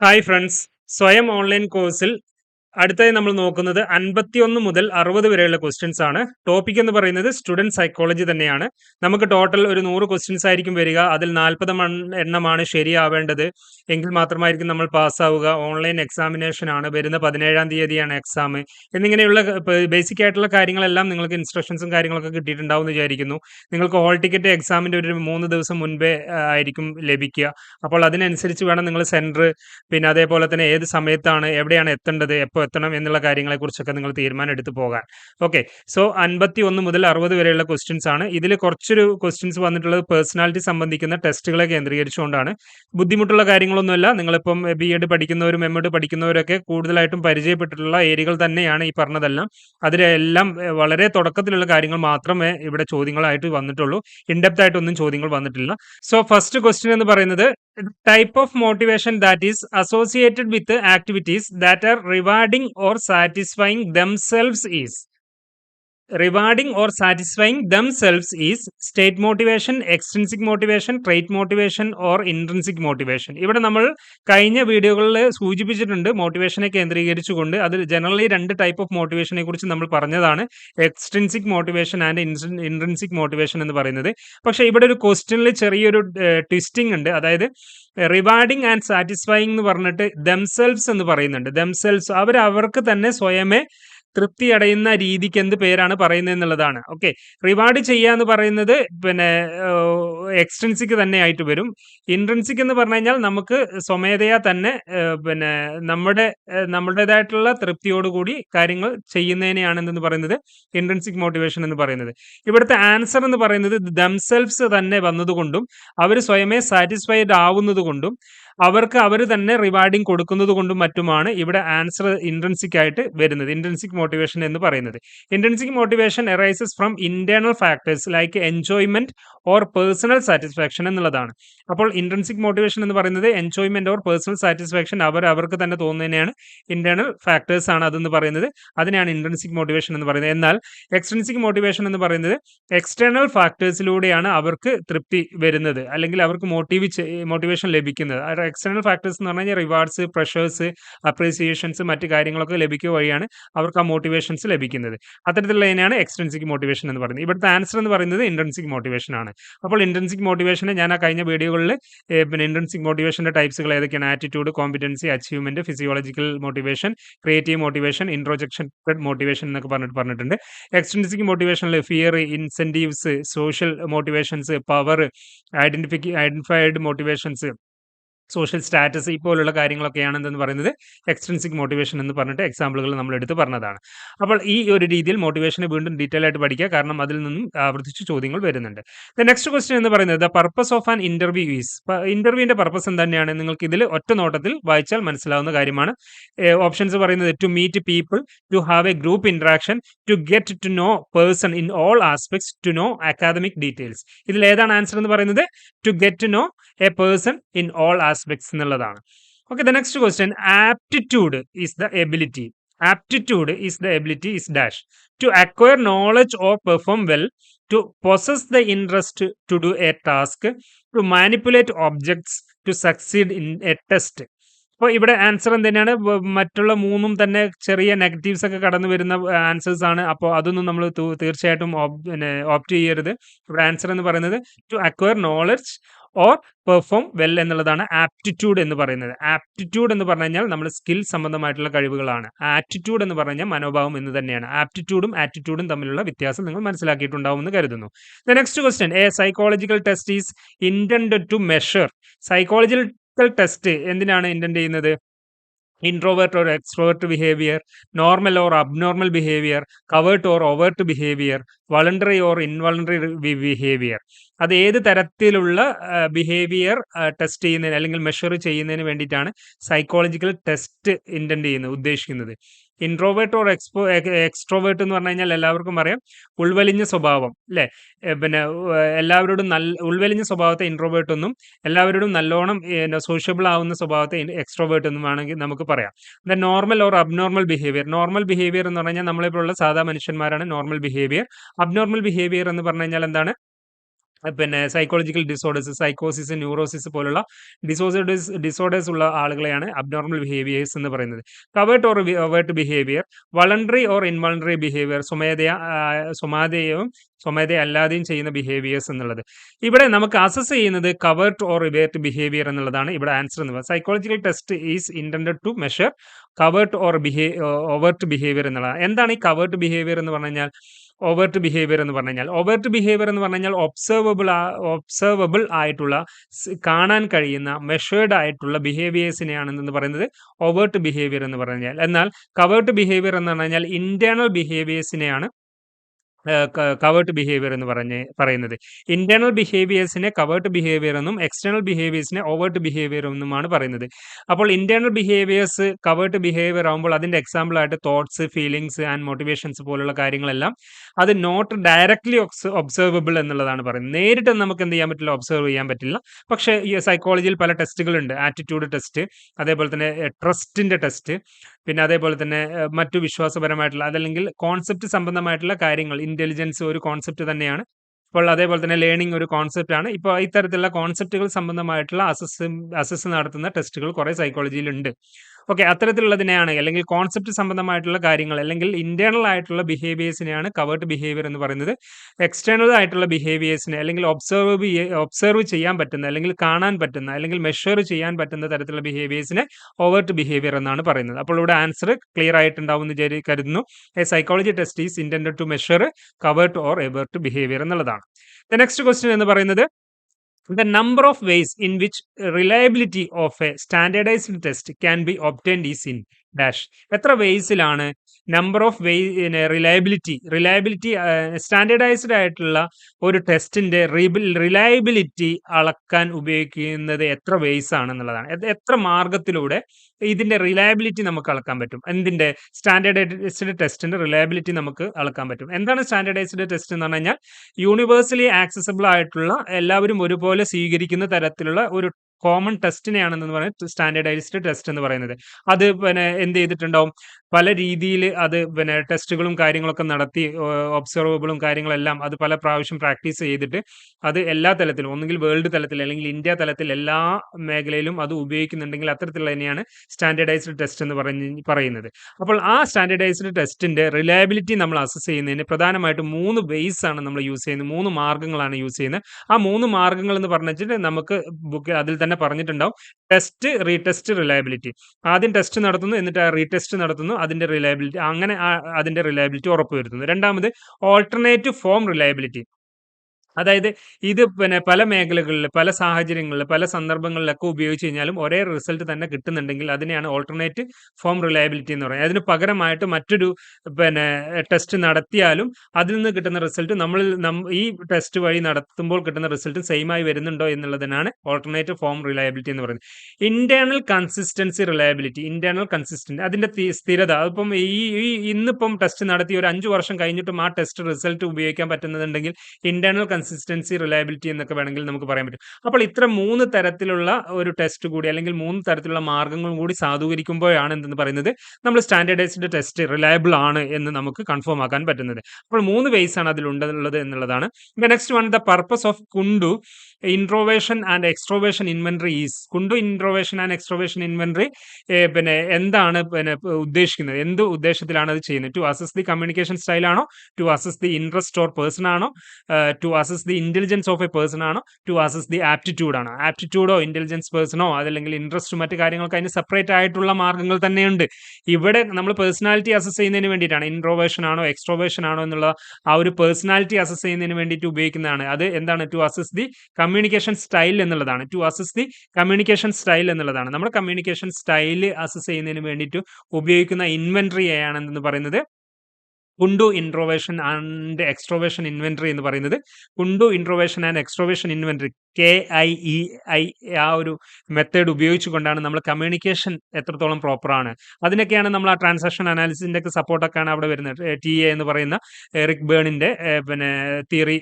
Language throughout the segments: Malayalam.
ഹായ് ഫ്രണ്ട്സ് സ്വയം ഓൺലൈൻ കോഴ്സിൽ അടുത്തായി നമ്മൾ നോക്കുന്നത് അൻപത്തിയൊന്ന് മുതൽ അറുപത് വരെയുള്ള ക്വസ്റ്റ്യൻസ് ആണ്. ടോപ്പിക് എന്ന് പറയുന്നത് സ്റ്റുഡന്റ് സൈക്കോളജി തന്നെയാണ്. നമുക്ക് ടോട്ടൽ ഒരു നൂറ് ക്വസ്റ്റ്യൻസ് ആയിരിക്കും വരിക. അതിൽ നാൽപ്പത് എണ്ണമാണ് ശരിയാവേണ്ടത്. എങ്കിൽ മാത്രമായിരിക്കും നമ്മൾ പാസ്സാവുക ഓൺലൈൻ എക്സാമിനേഷൻ ആണ്. വരുന്ന പതിനേഴാം തീയതിയാണ് എക്സാം എന്നിങ്ങനെയുള്ള ബേസിക് ആയിട്ടുള്ള കാര്യങ്ങളെല്ലാം നിങ്ങൾക്ക് ഇൻസ്ട്രക്ഷൻസും കാര്യങ്ങളൊക്കെ കിട്ടിയിട്ടുണ്ടാവും എന്ന് വിചാരിക്കുന്നു. നിങ്ങൾക്ക് ഹോൾ ടിക്കറ്റ് എക്സാമിന്റെ ഒരു മൂന്ന് ദിവസം മുൻപേ ആയിരിക്കും ലഭിക്കുക. അപ്പോൾ അതിനനുസരിച്ച് വേണം നിങ്ങൾ സെന്റർ പിന്നെ അതേപോലെ തന്നെ ഏത് സമയത്താണ് എവിടെയാണ് എത്തേണ്ടത് എത്തണം എന്നുള്ള കാര്യങ്ങളെക്കുറിച്ചൊക്കെ നിങ്ങൾ തീരുമാനം എടുത്ത് പോകാൻ. ഓക്കെ സോ അൻപത്തി ഒന്ന് മുതൽ അറുപത് വരെയുള്ള ക്വസ്റ്റ്യൻസ് ആണ്. ഇതിൽ കുറച്ചൊരു ക്വസ്റ്റ്യൻസ് വന്നിട്ടുള്ളത് പേഴ്സണാലിറ്റി സംബന്ധിക്കുന്ന ടെസ്റ്റുകളെ കേന്ദ്രീകരിച്ചുകൊണ്ടാണ്. ബുദ്ധിമുട്ടുള്ള കാര്യങ്ങളൊന്നുമല്ല. നിങ്ങളിപ്പം ബി എഡ് പഠിക്കുന്നവരും എം എഡ് പഠിക്കുന്നവരൊക്കെ കൂടുതലായിട്ടും പരിചയപ്പെട്ടിട്ടുള്ള ഏരിയകൾ തന്നെയാണ് ഈ പറഞ്ഞതെല്ലാം. അതിലെല്ലാം വളരെ തുടക്കത്തിലുള്ള കാര്യങ്ങൾ മാത്രമേ ഇവിടെ ചോദ്യങ്ങളായിട്ട് വന്നിട്ടുള്ളൂ. ഇൻഡെപ്ത് ആയിട്ടൊന്നും ചോദ്യങ്ങൾ വന്നിട്ടില്ല. സോ ഫസ്റ്റ് ക്വസ്റ്റ്യൻ എന്ന് പറയുന്നത് type of motivation that is associated with activities that are rewarding or satisfying themselves is rewarding or satisfying themselves is state motivation extrinsic motivation trait motivation or intrinsic motivation ഇവിടെ നമ്മൾ കഴിഞ്ഞ വീഡിയോകളിൽ സൂചിപ്പിച്ചിട്ടുണ്ട് മോട്ടിവേഷനെ കേന്ദ്രീകരിച്ചുകൊണ്ട്. അത് ജനറലി രണ്ട് ടൈപ്പ് ഓഫ് മോട്ടിവേഷനെ കുറിച്ച് നമ്മൾ പറഞ്ഞതാണ്. Extrinsic motivation and intrinsic motivation എന്ന് പറയുന്നത്. പക്ഷേ ഇവിടെ ഒരു ക്വസ്റ്റ്യനിൽ ചെറിയൊരു ട്വിസ്റ്റിംഗ് ഉണ്ട്. അതായത് റിവാർഡിംഗ് ആൻഡ് സാറ്റിസ്ഫൈങ് എന്ന് പറഞ്ഞിട്ട് ദംസെൽവ്സ് എന്ന് പറയുന്നുണ്ട്. ദംസെൽവ്സ് അവർ അവർക്ക് തന്നെ സ്വയമേ തൃപ്തി അടയുന്ന രീതിക്ക് എന്ത് പേരാണ് പറയുന്നത് എന്നുള്ളതാണ്. ഓക്കെ റിവാർഡ് ചെയ്യുക എന്ന് പറയുന്നത് പിന്നെ എക്സ്റ്റൻസിക്ക് തന്നെ ആയിട്ട് വരും. ഇൻട്രൻസിക് എന്ന് പറഞ്ഞു കഴിഞ്ഞാൽ നമുക്ക് സ്വമേധയാ തന്നെ പിന്നെ നമ്മുടെ നമ്മുടേതായിട്ടുള്ള തൃപ്തിയോടുകൂടി കാര്യങ്ങൾ ചെയ്യുന്നതിനെയാണ് എന്തെന്ന് പറയുന്നത്? ഇൻട്രൻസിക് മോട്ടിവേഷൻ എന്ന് പറയുന്നത്. ഇവിടുത്തെ ആൻസർ എന്ന് പറയുന്നത് ദംസെൽഫ്സ് തന്നെ വന്നതുകൊണ്ടും അവർ സ്വയമേ സാറ്റിസ്ഫൈഡ് ആവുന്നത് കൊണ്ടും അവർക്ക് അവർ തന്നെ റിവാർഡിങ് കൊടുക്കുന്നത് കൊണ്ടും മറ്റുമാണ് ഇവിടെ ആൻസർ ഇൻട്രൻസിക് ആയിട്ട് വരുന്നത്. ഇൻട്രൻസിക് മോട്ടിവേഷൻ എന്ന് പറയുന്നത്. Intrinsic motivation arises from internal factors like enjoyment or personal satisfaction എന്നുള്ളതാണ്. അപ്പോൾ ഇൻട്രൻസിക് മോട്ടിവേഷൻ എന്ന് പറയുന്നത് എൻജോയ്മെന്റ് ഓർ പേഴ്സണൽ സാറ്റിസ്ഫാക്ഷൻ അവർ അവർക്ക് തന്നെ തോന്നുന്നതിനെയാണ് ഇന്റേണൽ ഫാക്ടേഴ്സ് ആണ് അതെന്ന് പറയുന്നത്. അതിനെയാണ് ഇൻട്രൻസിക് മോട്ടിവേഷൻ എന്ന് പറയുന്നത്. എന്നാൽ എക്സ്ട്രൻസിക് മോട്ടിവേഷൻ എന്ന് പറയുന്നത് എക്സ്റ്റേണൽ ഫാക്ടേഴ്സിലൂടെയാണ് അവർക്ക് തൃപ്തി വരുന്നത്. അല്ലെങ്കിൽ അവർക്ക് മോട്ടീവ് മോട്ടിവേഷൻ ലഭിക്കുന്നത്. എക്സ്റ്റേണൽ ഫാക്ടേഴ്സ് എന്ന് പറഞ്ഞു കഴിഞ്ഞാൽ റിവാർഡ്സ് പ്രഷേഴ്സ് അപ്രീസിയേഷൻസ് മറ്റ് കാര്യങ്ങളൊക്കെ ലഭിക്കുക വഴിയാണ് അവർക്ക് ആ മോട്ടിവേഷൻസ് ലഭിക്കുന്നത്. അത്തരത്തിലുള്ള തന്നെയാണ് എക്സ്റ്റൻസിക് മോട്ടിവേഷൻ എന്ന് പറയുന്നത്. ഇവിടുത്തെ ആൻസർ എന്ന് പറയുന്നത് ഇൻട്രൻസിക് മോട്ടിവേഷൻ ആണ്. അപ്പോൾ ഇൻട്രൻസിക് മോട്ടിവേഷനെ ഞാൻ ആ കഴിഞ്ഞ വീഡിയോകളിൽ പിന്നെ ഇൻട്രൻസിക് മോട്ടിവേഷന്റെ ടൈപ്സുകൾ ഏതൊക്കെയാണ്? Attitude competency achievement physiological motivation creative motivation introjection motivation എന്നൊക്കെ പറഞ്ഞിട്ട് പറഞ്ഞിട്ടുണ്ട്. Extrinsic മോട്ടിവേഷനിൽ fear incentives social motivations power ഐഡന്റിഫിക്ക identified motivations social status ഇപ്പോലുള്ള കാര്യങ്ങളൊക്കെയാണ് എന്തെന്ന് പറയുന്നത്? എക്സ്ട്രൻസിക് മോട്ടിവേഷൻ എന്ന് പറഞ്ഞിട്ട് എക്സാമ്പിളുകൾ നമ്മൾ എടുത്ത് പറഞ്ഞതാണ്. അപ്പോൾ ഈ ഒരു രീതിയിൽ മോട്ടിവേഷനെ വീണ്ടും ഡീറ്റെയിൽ ആയിട്ട് പഠിക്കുക. കാരണം അതിൽ നിന്നും ആവർത്തിച്ച് ചോദ്യങ്ങൾ വരുന്നുണ്ട്. ദ നെക്സ്റ്റ് ക്വസ്റ്റ്യൻ എന്ന് പറയുന്നത് the purpose of an interview is ഇന്റർവ്യൂവിന്റെ purpose എന്താണ് നിങ്ങൾക്ക് ഇതിൽ ഒറ്റ നോട്ടത്തിൽ വായിച്ചാൽ മനസ്സിലാവുന്ന കാര്യമാണ്. ഓപ്ഷൻസ് പറയുന്നത് to meet people to have a group interaction to get to know person in all aspects to know academic details ഇതിൽ ഏതാണ് ആൻസർ എന്ന് പറയുന്നത്? To get to know a person in all aspects എന്നുള്ളതാണ്. Okay the next question aptitude is the ability aptitude is the ability is dash to acquire knowledge or perform well to possess the interest to do a task to manipulate objects to succeed in a test അപ്പോൾ ഇവിടെ ആൻസർ എന്തുതന്നെയാണ് മറ്റുള്ള മൂന്നും തന്നെ ചെറിയ നെഗറ്റീവ്സ് ഒക്കെ കടന്നു വരുന്ന ആൻസേഴ്സ് ആണ്. അപ്പോൾ അതൊന്നും നമ്മൾ തീർച്ചയായിട്ടും ഓപ്റ്റ് ചെയ്യരുത്. ഇവിടെ ആൻസർ എന്ന് പറയുന്നത് to acquire knowledge or perform well എന്നുള്ളതാണ് ആപ്റ്റിറ്റ്യൂഡ് എന്ന് പറയുന്നത്. ആപ്റ്റിറ്റ്യൂഡ് എന്ന് പറഞ്ഞു കഴിഞ്ഞാൽ നമ്മൾ സ്കിൽ സംബന്ധമായിട്ടുള്ള കഴിവുകളാണ്. ആറ്റിറ്റ്യൂഡ് എന്ന് പറഞ്ഞാൽ മനോഭാവം എന്ന് തന്നെയാണ്. ആപ്റ്റിറ്റ്യൂഡും ആറ്റിറ്റ്യൂഡും തമ്മിലുള്ള വ്യത്യാസം നിങ്ങൾ മനസ്സിലാക്കിയിട്ടുണ്ടാവും എന്ന് കരുതുന്നു. The next question a psychological test is intend to measure psychological test എന്തിനാണ് ഇന്റൻഡ് ചെയ്യുന്നത്? Or extrovert behavior, normal or abnormal behavior, covert or overt behavior, voluntary or involuntary be- behavior. അത് ഏത് തരത്തിലുള്ള ബിഹേവിയർ ടെസ്റ്റ് ചെയ്യുന്നതിന് അല്ലെങ്കിൽ മെഷർ ചെയ്യുന്നതിന് വേണ്ടിയിട്ടാണ് സൈക്കോളജിക്കൽ ടെസ്റ്റ് ഇന്റൻഡ് ചെയ്യുന്നത് ഉദ്ദേശിക്കുന്നത് ഇൻട്രോവേർട്ട് ഓർ എക്സ്പോ എക്സ്ട്രോവേർട്ട് എന്ന് പറഞ്ഞു കഴിഞ്ഞാൽ എല്ലാവർക്കും അറിയാം. ഉൾവലിഞ്ഞ സ്വഭാവം അല്ലേ? പിന്നെ എല്ലാവരോടും നല്ല ഉൾവലിഞ്ഞ സ്വഭാവത്തെ ഇൻട്രോവേർട്ട് എന്നും എല്ലാവരോടും നല്ലോണം സോഷ്യബിൾ ആവുന്ന സ്വഭാവത്തെ എക്സ്ട്രോവേർട്ട് എന്നും വേണമെങ്കിൽ നമുക്ക് പറയാം. The normal or abnormal behaviour. Normal behaviour എന്ന് പറഞ്ഞു കഴിഞ്ഞാൽ നമ്മളിപ്പോഴുള്ള സാധാ മനുഷ്യന്മാരാണ് നോർമൽ ബിഹേവിയർ. അബ്നോർമൽ ബിഹേവിയർ എന്ന് പറഞ്ഞു കഴിഞ്ഞാൽ എന്താണ്? പിന്നെ സൈക്കോളജിക്കൽ ഡിസോർഡേഴ്സ് സൈക്കോസിസ് ന്യൂറോസിസ് പോലുള്ള ഡിസോർഡേഴ്സ് ഡിസോർഡേഴ്സ് ഉള്ള ആളുകളെയാണ് അബ്നോർമൽ ബിഹേവിയേഴ്സ് എന്ന് പറയുന്നത്. Covert or overt behaviour voluntary or involuntary behaviour സ്വമേധയ സ്വമാധേയവും സ്വമേധ അല്ലാതെയും ചെയ്യുന്ന ബിഹേവിയേഴ്സ് എന്നുള്ളത്. ഇവിടെ നമുക്ക് അസസ് ചെയ്യുന്നത് കവേർട്ട് ഓർ റിവേർട്ട് ബിഹേവിയർ എന്നുള്ളതാണ് ഇവിടെ ആൻസർ എന്ന് പറയുന്നത്. Psychological test is intend to measure covert or ബിഹേ overt behaviour എന്നുള്ളതാണ്. എന്താണ് ഈ കവേർട്ട് ബിഹേവിയർ എന്ന് പറഞ്ഞു കഴിഞ്ഞാൽ ഓവേർട്ട് ബിഹേവിയർ എന്ന് പറഞ്ഞു കഴിഞ്ഞാൽ ഓവേർട്ട് ബിഹേവിയർ എന്ന് പറഞ്ഞു കഴിഞ്ഞാൽ ഒബ്സർവബിൾ ഒബ്സർവബിൾ ആയിട്ടുള്ള കാണാൻ കഴിയുന്ന മെഷേർഡ് ആയിട്ടുള്ള ബിഹേവിയേഴ്സിനെയാണ് പറയുന്നത് ഓവേർട്ട് ബിഹേവിയർ എന്ന് പറഞ്ഞു കഴിഞ്ഞാൽ. എന്നാൽ കവേർട്ട് ബിഹേവിയർ എന്ന് പറഞ്ഞു കഴിഞ്ഞാൽ ഇന്റേണൽ ബിഹേവിയേഴ്സിനെയാണ് കവേർട്ട് ബിഹേവിയർ എന്ന് പറഞ്ഞ് പറയുന്നത്. ഇന്റേണൽ ബിഹേവിയേഴ്സിനെ കവേർട്ട് ബിഹേവിയർ എന്നും എക്സ്റ്റേണൽ ബിഹേവിയേഴ്സിനെ ഓവേർട്ട് ബിഹേവിയർ എന്നുമാണ് പറയുന്നത്. അപ്പോൾ ഇന്റേണൽ ബിഹേവിയേഴ്സ് കവേർട്ട് ബിഹേവിയർ ആകുമ്പോൾ അതിന്റെ എക്സാമ്പിൾ ആയിട്ട് തോട്ട്സ് ഫീലിങ്സ് ആൻഡ് മോട്ടിവേഷൻസ് പോലുള്ള കാര്യങ്ങളെല്ലാം അത് നോട്ട് ഡയറക്ട്ലി ഒബ്സർവബിൾ എന്നുള്ളതാണ് പറയുന്നത്. നേരിട്ട് നമുക്ക് എന്ത് ചെയ്യാൻ പറ്റില്ല ഒബ്സർവ് ചെയ്യാൻ പറ്റില്ല. പക്ഷേ ഈ സൈക്കോളജിയിൽ പല ടെസ്റ്റുകളുണ്ട് ആറ്റിറ്റ്യൂഡ് ടെസ്റ്റ് അതേപോലെ തന്നെ ട്രസ്റ്റിന്റെ ടെസ്റ്റ് പിന്നെ അതേപോലെ തന്നെ മറ്റു വിശ്വാസപരമായിട്ടുള്ള അതല്ലെങ്കിൽ കോൺസെപ്റ്റ് സംബന്ധമായിട്ടുള്ള കാര്യങ്ങൾ ഇന്റലിജൻസ് ഒരു കോൺസെപ്റ്റ് തന്നെയാണ്. അപ്പോൾ അതേപോലെ തന്നെ ലേണിംഗ് ഒരു കോൺസെപ്റ്റ് ആണ്. ഇപ്പോൾ ഇത്തരത്തിലുള്ള കോൺസെപ്റ്റുകൾ സംബന്ധമായിട്ടുള്ള അസസ് അസസ് നടത്തുന്ന ടെസ്റ്റുകൾ കുറേ സൈക്കോളജിയിലുണ്ട് ഓക്കെ അത്തരത്തിലുള്ളതിനെയാണ് അല്ലെങ്കിൽ കോൺസെപ്റ്റ് സംബന്ധമായിട്ടുള്ള കാര്യങ്ങൾ അല്ലെങ്കിൽ ഇന്റേണൽ ആയിട്ടുള്ള ബിഹേവിയേഴ്സിനെയാണ് കവേർട്ട് ബിഹേവിയർ എന്ന് പറയുന്നത്. എക്സ്റ്റേണൽ ആയിട്ടുള്ള ബിഹേവിയേഴ്സിനെ അല്ലെങ്കിൽ ഒബ്സർവ് ഒബ്സർവ് ചെയ്യാൻ പറ്റുന്ന അല്ലെങ്കിൽ കാണാൻ പറ്റുന്ന അല്ലെങ്കിൽ മെഷർ ചെയ്യാൻ പറ്റുന്ന തരത്തിലുള്ള ബിഹേവിയേഴ്സിനെ ഓവേർട്ട് ബിഹേവിയർ എന്നാണ് പറയുന്നത്. അപ്പോൾ ഇവിടെ ആൻസർ ക്ലിയർ ആയിട്ടുണ്ടാവും എന്ന് കരുതുന്നു. A psychology test is intend to measure covert or overt behaviour എന്നുള്ളതാണ്. ദ നെക്സ്റ്റ് ക്വസ്റ്റ്യൻ എന്ന് പറയുന്നത് the number of ways in which reliability of a standardized test can be obtained is in dash എത്ര വേസിലാണ് number of way reliability reliability standardised ആയിട്ടുള്ള ഒരു ടെസ്റ്റിന്റെ റിലയബിലിറ്റി അളക്കാൻ ഉപയോഗിക്കുന്നത് എത്ര വേസ് ആണെന്നുള്ളതാണ്. എത്ര മാർഗത്തിലൂടെ ഇതിന്റെ റിലയബിലിറ്റി നമുക്ക് അളക്കാൻ പറ്റും? എന്തിന്റെ സ്റ്റാൻഡേർഡൈസ്ഡ് ടെസ്റ്റിന്റെ റിലയബിലിറ്റി നമുക്ക് അളക്കാൻ പറ്റും? എന്താണ് സ്റ്റാൻഡേർഡൈസ്ഡ് ടെസ്റ്റ് എന്ന് പറഞ്ഞു കഴിഞ്ഞാൽ യൂണിവേഴ്സലി ആക്സസബിൾ ആയിട്ടുള്ള എല്ലാവരും ഒരുപോലെ സ്വീകരിക്കുന്ന തരത്തിലുള്ള ഒരു കോമൺ ടെസ്റ്റിനെയാണെന്ന് പറയുന്നത് സ്റ്റാൻഡേർഡൈസ്ഡ് ടെസ്റ്റ് എന്ന് പറയുന്നത്. അത് പിന്നെ എന്ത് ചെയ്തിട്ടുണ്ടാവും? പല രീതിയിൽ അത് പിന്നെ ടെസ്റ്റുകളും കാര്യങ്ങളൊക്കെ നടത്തി ഒബ്സർവബിളും കാര്യങ്ങളെല്ലാം അത് പല പ്രാവശ്യം പ്രാക്ടീസ് ചെയ്തിട്ട് അത് എല്ലാ തലത്തിലും ഒന്നുകിൽ വേൾഡ് തലത്തിൽ അല്ലെങ്കിൽ ഇന്ത്യ തലത്തിൽ എല്ലാ മേഖലയിലും അത് ഉപയോഗിക്കുന്നുണ്ടെങ്കിൽ അത്തരത്തിലുള്ള തന്നെയാണ് സ്റ്റാൻഡേർഡൈസ്ഡ് ടെസ്റ്റ് എന്ന് പറഞ്ഞ് പറയുന്നത്. അപ്പോൾ ആ സ്റ്റാൻഡേർഡൈസ്ഡ് ടെസ്റ്റിന്റെ റിലയബിലിറ്റി നമ്മൾ അസസ് ചെയ്യുന്നതിന് പ്രധാനമായിട്ട് മൂന്ന് ബേസ് ആണ് നമ്മൾ യൂസ് ചെയ്യുന്നത് മൂന്ന് മാർഗങ്ങളാണ് യൂസ് ചെയ്യുന്നത്. ആ മൂന്ന് മാർഗങ്ങൾ എന്ന് പറഞ്ഞിട്ട് നമുക്ക് ബുക്ക് അതിൽ തന്നെ പറഞ്ഞിട്ടുണ്ടാവും. ടെസ്റ്റ് റീടെസ്റ്റ് റിലയബിലിറ്റി ആദ്യം ടെസ്റ്റ് നടത്തുന്നു എന്നിട്ട് ആ റീടെസ്റ്റ് നടത്തുന്നു അതിന്റെ റിലയബിലിറ്റി അങ്ങനെ അതിന്റെ റിലയബിലിറ്റി ഉറപ്പുവരുത്തുന്നു രണ്ടാമത് ഓൾട്ടർനേറ്റീവ് ഫോം റിലയബിലിറ്റി അതായത് ഇത് പിന്നെ പല മേഖലകളിൽ പല സാഹചര്യങ്ങളിൽ പല സന്ദർഭങ്ങളിലൊക്കെ ഉപയോഗിച്ച് കഴിഞ്ഞാലും ഒരേ റിസൾട്ട് തന്നെ കിട്ടുന്നുണ്ടെങ്കിൽ അതിനെയാണ് ഓൾട്ടർനേറ്റ് ഫോം റിലയബിലിറ്റി എന്ന് പറയുന്നത്. അതിന് പകരമായിട്ട് മറ്റൊരു പിന്നെ ടെസ്റ്റ് നടത്തിയാലും അതിൽ നിന്ന് കിട്ടുന്ന റിസൾട്ട് നമ്മൾ ഈ ടെസ്റ്റ് വഴി നടത്തുമ്പോൾ കിട്ടുന്ന റിസൾട്ട് സെയിം ആയി വരുന്നുണ്ടോ എന്നുള്ളതിനാണ് ഓൾട്ടർനേറ്റ് ഫോം റിലയബിലിറ്റി എന്ന് പറയുന്നത്. Internal consistency reliability internal consistency അതിന്റെ സ്ഥിരത. അതിപ്പം ഈ ഇന്നിപ്പം ടെസ്റ്റ് നടത്തി ഒരു അഞ്ചു വർഷം കഴിഞ്ഞിട്ടും ആ ടെസ്റ്റ് റിസൾട്ട് ഉപയോഗിക്കാൻ പറ്റുന്നുണ്ടെങ്കിൽ ഇന്റേണൽ റിലയബിലിറ്റി എന്നൊക്കെ വേണമെങ്കിൽ നമുക്ക് പറയാൻ പറ്റും. അപ്പോൾ ഇത്ര മൂന്ന് തരത്തിലുള്ള ഒരു ടെസ്റ്റ് കൂടി അല്ലെങ്കിൽ മൂന്ന് തരത്തിലുള്ള മാർഗങ്ങളും കൂടി സാധൂകരിക്കുമ്പോഴാണ് എന്തെന്ന് പറയുന്നത്? നമ്മൾ സ്റ്റാൻഡേർഡൈസ്ഡ് ടെസ്റ്റ് റിലയബിൾ ആണ് എന്ന് നമുക്ക് കൺഫേം ആക്കാൻ പറ്റുന്നത്. അപ്പോൾ മൂന്ന് വേസ് ആണ് അതിലുണ്ടെന്നുള്ളത് എന്നുള്ളതാണ്. Next one the purpose of Kundu introversion and extroversion inventory is Kundu introversion and extroversion inventory പിന്നെ എന്താണ് പിന്നെ ഉദ്ദേശിക്കുന്നത്? എന്ത് ഉദ്ദേശത്തിലാണ് അത് ചെയ്യുന്നത്? To assess the communication സ്റ്റൈലാണോ to assess the interest or person ആണോ? To assess the intelligence of a person ആണോ? ടു അസസ് ദി ആപ്റ്റിറ്റ്യൂഡ് ആണോ? ആപ്റ്റിറ്റ്യൂഡോ ഇന്റലിജൻസ് പേഴ്സണോ അതല്ലെങ്കിൽ ഇൻട്രസ്റ്റ് മറ്റു കാര്യങ്ങൾക്ക് അതിന് സെപ്പറേറ്റ് ആയിട്ടുള്ള മാർഗങ്ങൾ തന്നെയുണ്ട്. ഇവിടെ നമ്മൾ പേഴ്സണാലിറ്റി അസസ് ചെയ്യുന്നതിന് വേണ്ടിയിട്ടാണ്. ഇൻട്രോവേഷൻ ആണോ എക്സ്ട്രോവേഷൻ ആണോ എന്നുള്ള ആ ഒരു പേഴ്സണാലിറ്റി അസസ് ചെയ്യുന്നതിന് വേണ്ടിയിട്ട് ഉപയോഗിക്കുന്നതാണ്. അത് എന്താണ്? To assess the communication style എന്നുള്ളതാണ്. To assess the communication style എന്നുള്ളതാണ്. നമ്മുടെ കമ്മ്യൂണിക്കേഷൻ സ്റ്റൈൽ അസസ് ചെയ്യുന്നതിന് വേണ്ടിയിട്ട് ഉപയോഗിക്കുന്ന ഇൻവെൻട്രിയാണ് ആണെന്ന് പറയുന്നത്? Kundu introversion and extroversion inventory എന്ന് പറയുന്നത്. Kundu introversion and extroversion inventory K I E I ആ ഒരു മെത്തേഡ് ഉപയോഗിച്ചുകൊണ്ടാണ് നമ്മൾ കമ്മ്യൂണിക്കേഷൻ എത്രത്തോളം പ്രോപ്പറാണ് അതിനൊക്കെയാണ് നമ്മൾ ആ ട്രാൻസാക്ഷൻ അനാലിസിന്റെ ഒക്കെ സപ്പോർട്ടൊക്കെയാണ് അവിടെ വരുന്നത്. ടി എ എന്ന് പറയുന്ന എറിക് ബേണിന്റെ പിന്നെ തിയറി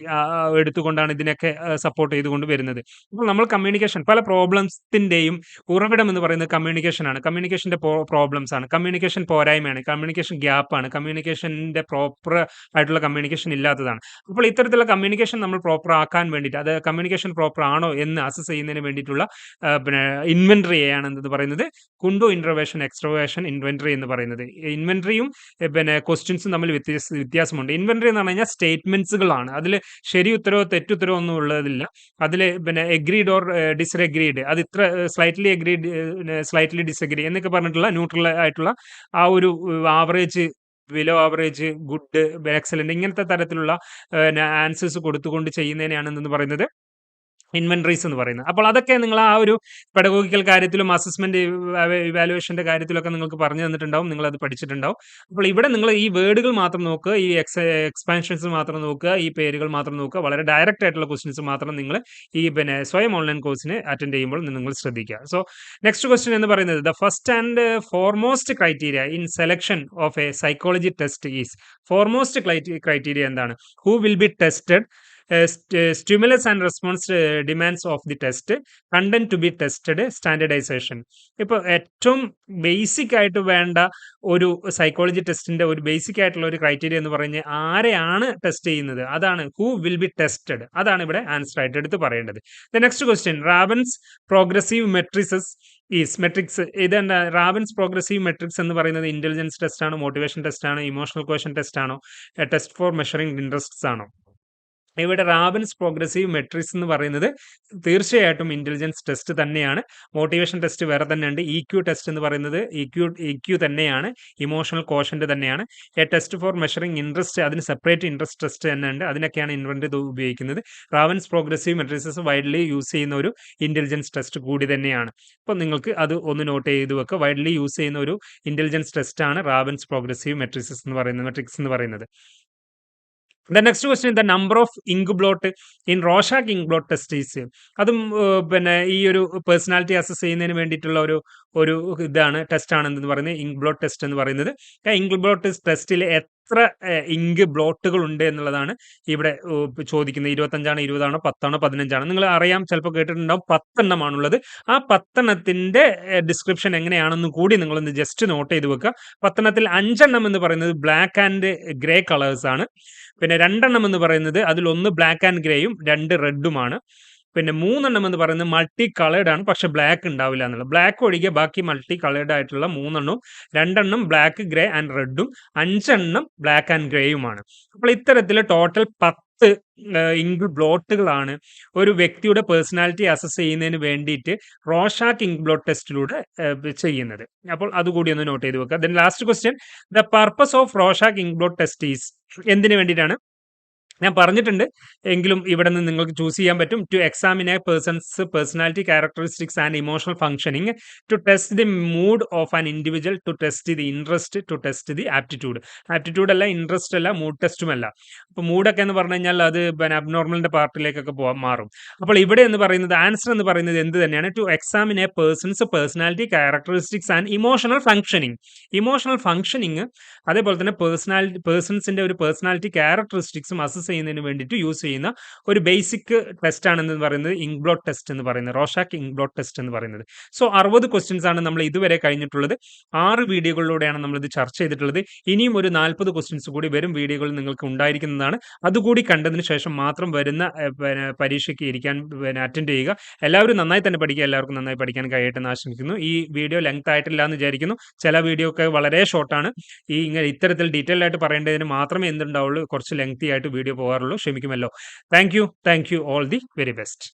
എടുത്തുകൊണ്ടാണ് ഇതിനൊക്കെ സപ്പോർട്ട് ചെയ്തുകൊണ്ട് വരുന്നത്. അപ്പോൾ നമ്മൾ കമ്മ്യൂണിക്കേഷൻ പല പ്രോബ്ലംസിന്റെയും ഉറവിടം എന്ന് പറയുന്നത് കമ്മ്യൂണിക്കേഷൻ ആണ്. കമ്മ്യൂണിക്കേഷന്റെ പ്രോബ്ലംസ് ആണ്. കമ്മ്യൂണിക്കേഷൻ പോരായ്മയാണ്. കമ്മ്യൂണിക്കേഷൻ ഗ്യാപ്പാണ് കമ്മ്യൂണിക്കേഷന്റെ പ്രോപ്പർ ആയിട്ടുള്ള കമ്മ്യൂണിക്കേഷൻ ഇല്ലാത്തതാണ്. അപ്പോൾ ഇത്തരത്തിലുള്ള കമ്മ്യൂണിക്കേഷൻ നമ്മൾ പ്രോപ്പർ ആക്കാൻ വേണ്ടിയിട്ട് അത് കമ്മ്യൂണിക്കേഷൻ പ്രോപ്പർ ആണോ എന്ന് അസസ് ചെയ്യുന്നതിന് വേണ്ടിയിട്ടുള്ള പിന്നെ ഇൻവെൻട്രിയാണ് എന്ന് പറയുന്നത്? കുണ്ടോ ഇൻട്രവേഷൻ എക്സ്ട്രവേഷൻ ഇൻവെൻട്രി എന്ന് പറയുന്നത്. ഇൻവെൻട്രിയും പിന്നെ ക്വസ്റ്റ്യൻസും തമ്മിൽ വ്യത്യാസ വ്യത്യാസമുണ്ട്. ഇൻവെൻട്രി എന്ന് പറഞ്ഞു കഴിഞ്ഞാൽ സ്റ്റേറ്റ്മെന്റ്സുകളാണ് അതിൽ ശരി ഉത്തരവോ തെറ്റുത്തരവോ ഒന്നും ഉള്ളതില്ല. അതിൽ പിന്നെ എഗ്രീഡ് ഓർ ഡിസ്അഗ്രീഡ് അത് ഇത്ര സ്ലൈറ്റ്ലി എഗ്രീഡ് സ്ലൈറ്റ്ലി ഡിസ്അഗ്രി എന്നൊക്കെ പറഞ്ഞിട്ടുള്ള ന്യൂട്രൽ ആയിട്ടുള്ള ആ ഒരു average below average good excellent ഇങ്ങനത്തെ തരത്തിലുള്ള ആൻസേഴ്സ് കൊടുത്തുകൊണ്ട് ചെയ്യുന്നതിനെയാണ് എന്ന് പറയുന്നത്. ഇൻവെൻട്രീസ് എന്ന് പറയുന്നത്. അപ്പോൾ അതൊക്കെ നിങ്ങൾ ആ ഒരു പെഡഗോഗിക്കൽ കാര്യത്തിലും അസസ്മെന്റ് ഇവാലുവേഷന്റെ കാര്യത്തിലൊക്കെ നിങ്ങൾക്ക് പറഞ്ഞു തന്നിട്ടുണ്ടാവും. നിങ്ങൾ അത് പഠിച്ചിട്ടുണ്ടാവും. അപ്പോൾ ഇവിടെ നിങ്ങൾ ഈ വേർഡുകൾ മാത്രം നോക്കുക ഈ എക്സ് എക്സ്പാൻഷൻസ് മാത്രം നോക്കുക ഈ പേരുകൾ മാത്രം നോക്കുക. വളരെ ഡയറക്റ്റ് ആയിട്ടുള്ള ക്വസ്റ്റ്യൻസ് മാത്രം നിങ്ങൾ ഈ പിന്നെ സ്വയം ഓൺലൈൻ കോഴ്സിന് അറ്റൻഡ് ചെയ്യുമ്പോൾ നിങ്ങൾ ശ്രദ്ധിക്കുക. സോ നെക്സ്റ്റ് ക്വസ്റ്റ്യൻ എന്ന് പറയുന്നത് the first and foremost criteria in selection of a psychology test is foremost criteria എന്താണ്? Who will be tested stimulus and response demands of the test content to be tested standardisation ഇപ്പോൾ ഏറ്റവും ബേസിക് ആയിട്ട് വേണ്ട ഒരു സൈക്കോളജി ടെസ്റ്റിന്റെ ഒരു ബേസിക് ആയിട്ടുള്ള ഒരു ക്രൈറ്റീരിയ എന്ന് പറഞ്ഞ് ആരെയാണ് ടെസ്റ്റ് ചെയ്യുന്നത്? അതാണ് ഹൂ വിൽ ബി ടെസ്റ്റഡ് അതാണ് ഇവിടെ ആൻസർ ആയിട്ട് എടുത്ത് പറയേണ്ടത്. The next question Raven's progressive matrices is matrix ഇതെന്താ? റാബൻസ് പ്രോഗ്രസീവ് മെട്രിക്സ് എന്ന് പറയുന്നത് ഇന്റലിജൻസ് ടെസ്റ്റ് ആണോ മോട്ടിവേഷൻ ടെസ്റ്റ് ആണോ ഇമോഷണൽ ക്വസ്റ്റൻ ടെസ്റ്റ് ആണോ ടെസ്റ്റ് ഫോർ മെഷറിംഗ് ഇൻട്രസ്റ്റ്സ് ആണോ? ഇവിടെ റാബൻസ് പ്രോഗ്രസീവ് മെട്രിക്സ് എന്ന് പറയുന്നത് തീർച്ചയായിട്ടും ഇന്റലിജൻസ് ടെസ്റ്റ് തന്നെയാണ്. മോട്ടിവേഷൻ ടെസ്റ്റ് വേറെ തന്നെയുണ്ട്. ഇ ക്യു ടെസ്റ്റ് എന്ന് പറയുന്നത് ഇ ക്യു ഇ ക്യു തന്നെയാണ്. ഇമോഷണൽ കോഷന്റെ തന്നെയാണ്. A test for measuring interest അതിന് സെപ്പറേറ്റ് ഇൻട്രസ്റ്റ് ടെസ്റ്റ് തന്നെ ഉണ്ട് അതിനൊക്കെയാണ് ഇൻവെന്റ് ഉപയോഗിക്കുന്നത്. Raven's progressive matrices widely use ചെയ്യുന്ന ഒരു ഇന്റലിജൻസ് ടെസ്റ്റ് കൂടി തന്നെയാണ്. അപ്പോൾ നിങ്ങൾക്ക് അത് ഒന്ന് നോട്ട് ചെയ്ത് വെക്കുക. വൈഡ്ലി യൂസ് ചെയ്യുന്ന ഒരു ഇന്റലിജൻസ് ടെസ്റ്റാണ് റാവൻസ് പ്രോഗ്രസീവ് മെട്രിക്സസ് എന്ന് പറയുന്നത് മെട്രിക്സ് എന്ന് പറയുന്നത്. The next question the number of ink blot in Rorschach ink blot test is അതും പിന്നെ ഈ ഒരു പേഴ്സണാലിറ്റി അസസ് ചെയ്യുന്നതിന് വേണ്ടിയിട്ടുള്ള ഒരു ഒരു ഇതാണ് ടെസ്റ്റ് ആണെന്ന് പറയുന്നത് ഇങ്ക് ബ്ലോട്ട് ടെസ്റ്റ് എന്ന് പറയുന്നത്. ഇങ്ക് ബ്ലോട്ട് ടെസ്റ്റിൽ എത്ര ഇങ്ക് ബ്ലോട്ടുകൾ ഉണ്ട് എന്നുള്ളതാണ് ഇവിടെ ചോദിക്കുന്നത്. ഇരുപത്തഞ്ചാണ് ഇരുപതാണോ പത്താണോ പതിനഞ്ചാണോ? നിങ്ങൾ അറിയാം ചിലപ്പോൾ കേട്ടിട്ടുണ്ടാവും പത്തെണ്ണമാണുള്ളത്. ആ പത്തെണ്ണത്തിന്റെ ഡിസ്ക്രിപ്ഷൻ എങ്ങനെയാണെന്ന് കൂടി നിങ്ങളൊന്ന് ജസ്റ്റ് നോട്ട് ചെയ്ത് വെക്കുക. പത്തെണ്ണത്തിൽ അഞ്ചെണ്ണം എന്ന് പറയുന്നത് ബ്ലാക്ക് ആൻഡ് ഗ്രേ ആണ്. പിന്നെ രണ്ടെണ്ണം എന്ന് പറയുന്നത് അതിലൊന്ന് ബ്ലാക്ക് ആൻഡ് ഗ്രേയും രണ്ട് റെഡുമാണ് പിന്നെ മൂന്നെണ്ണം എന്ന് പറയുന്നത് മൾട്ടി കളേർഡ് ആണ്. പക്ഷെ ബ്ലാക്ക് ഉണ്ടാവില്ല എന്നുള്ളത്. ബ്ലാക്ക് ഒഴികെ ബാക്കി മൾട്ടി കളേർഡ് ആയിട്ടുള്ള മൂന്നെണ്ണവും രണ്ടെണ്ണം ബ്ലാക്ക് ഗ്രേ ആൻഡ് റെഡും അഞ്ചെണ്ണം ബ്ലാക്ക് ആൻഡ് ഗ്രേയുമാണ് അപ്പോൾ ഇത്തരത്തിൽ ടോട്ടൽ പത്ത് ഇങ്ക് ബ്ലോട്ടുകളാണ് ഒരു വ്യക്തിയുടെ പേഴ്സണാലിറ്റി അസസ് ചെയ്യുന്നതിന് വേണ്ടിയിട്ട് റോഷാക്ക് ഇങ്ക് ബ്ലോട്ട് ടെസ്റ്റിലൂടെ ചെയ്യുന്നത്. അപ്പോൾ അതുകൂടി ഒന്ന് നോട്ട് ചെയ്ത് വെക്കുക. Then last question the purpose of Rorschach ink blot test is എന്തിനു വേണ്ടിയിട്ടാണ്? ഞാൻ പറഞ്ഞിട്ടുണ്ട്. എങ്കിലും ഇവിടെ നിന്ന് നിങ്ങൾക്ക് ചൂസ് ചെയ്യാൻ പറ്റും. To examine a person's personality characteristics and emotional functioning to test the mood of an individual to test the interest to test the aptitude aptitude അല്ല ഇൻട്രസ്റ്റ് അല്ല മൂഡ് ടെസ്റ്റും അല്ല. അപ്പോൾ മൂഡൊക്കെ എന്ന് പറഞ്ഞു കഴിഞ്ഞാൽ അത് അബ്നോർമലിന്റെ പാർട്ടിലേക്കൊക്കെ പോകാൻ മാറും. അപ്പോൾ ഇവിടെ എന്ന് പറയുന്നത് ആൻസർ എന്ന് പറയുന്നത് എന്ത് തന്നെയാണ്? To examine a person's personality characteristics and emotional functioning emotional functioning അതേപോലെ തന്നെ പേഴ്സണാലിറ്റി പേഴ്സൺസിന്റെ ഒരു പേഴ്സണാലിറ്റി ക്യാരക്ടറിസ്റ്റിക്സും അസസ് ചെയ്യുന്നതിന് വേണ്ടിയിട്ട് യൂസ് ചെയ്യുന്ന ഒരു ബേസിക് ടെസ്റ്റ് ആണെന്ന് പറയുന്നത് ഇംഗ്ലോഡ് ടെസ്റ്റ് എന്ന് പറയുന്നത്. റോഷാക്ക് ഇംഗ്ലോഡ് ടെസ്റ്റ് എന്ന് പറയുന്നത്. സോ അറുപത് ക്വസ്റ്റ്യൻസ് ആണ് നമ്മൾ ഇതുവരെ കഴിഞ്ഞിട്ടുള്ളത്. ആറ് വീഡിയോകളിലൂടെയാണ് നമ്മൾ ഇത് ചർച്ച ചെയ്തിട്ടുള്ളത്. ഇനിയും ഒരു നാൽപ്പത് ക്വസ്റ്റ്യൻസ് കൂടി വരും വീഡിയോകൾ നിങ്ങൾക്ക് ഉണ്ടായിരിക്കുന്നതാണ്. അതുകൂടി കണ്ടതിന് ശേഷം മാത്രം വരുന്ന പരീക്ഷയ്ക്ക് ഇരിക്കാൻ അറ്റൻഡ് ചെയ്യുക. എല്ലാവരും നന്നായി തന്നെ പഠിക്കുക. എല്ലാവർക്കും നന്നായി പഠിക്കാൻ കഴിയട്ടെ എന്ന് ആശംസിക്കുന്നു. ഈ വീഡിയോ ലെങ്ത് ആയിട്ടില്ല എന്ന് വിചാരിക്കുന്നു. ചില വീഡിയോ ഒക്കെ വളരെ ഷോർട്ടാണ് ഈ ഇങ്ങനെ ഇത്തരത്തിൽ ഡീറ്റെയിൽ ആയിട്ട് പറയേണ്ടതിന് മാത്രമേ എന്തുണ്ടാവുള്ളൂ. കുറച്ച് ലെങ്തി ആയിട്ട് വീഡിയോ പോകാറുള്ളൂ. ക്ഷമിക്കുമല്ലോ. Thank you thank you all the very best